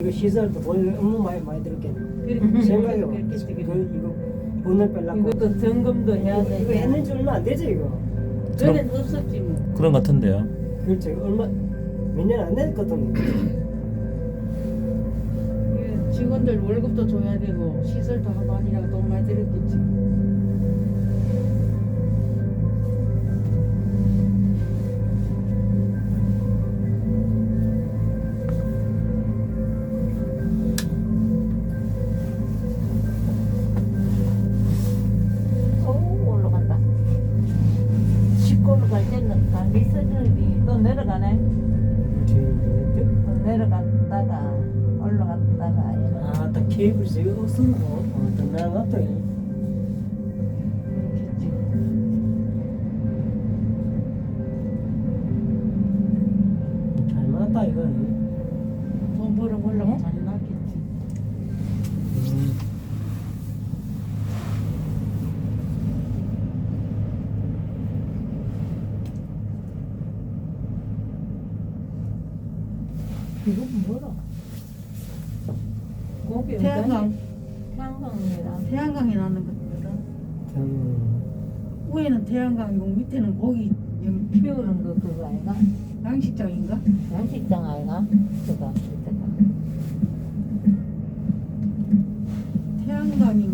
이거 시설도 돈 너무 많이 많이 들었겠네. 생각해봐. 그 그렇겠지. 이거 돈을 빼려고. 이것도 점검도 해야 이거, 돼. 이거 했는 지 얼마 안 되죠 이거. 전엔 없었지 뭐. 그런 것 같은데요. 그렇죠. 얼마 몇 년 안 됐거든. 그 직원들 월급도 줘야 되고 시설도 하고 하니라고 돈 많이 들었겠지. 또 내려가네. 또 내려갔다가 올라갔다가 이렇게. 아, 딱 케이블 어, 더 나갔다. 그렇겠지. 잘 맞다 이거. 돈 벌어보려고 잘 났겠지. 이거 뭐라? 고기 태양광. 태양광이라. 태양광이 나는 거거든. 음, 위에는 태양광이고 밑에는 고기 영- 피우는 거 그거 아이가? 양식장인가? 양식장 아이가? 그거 밑에가. 태양광이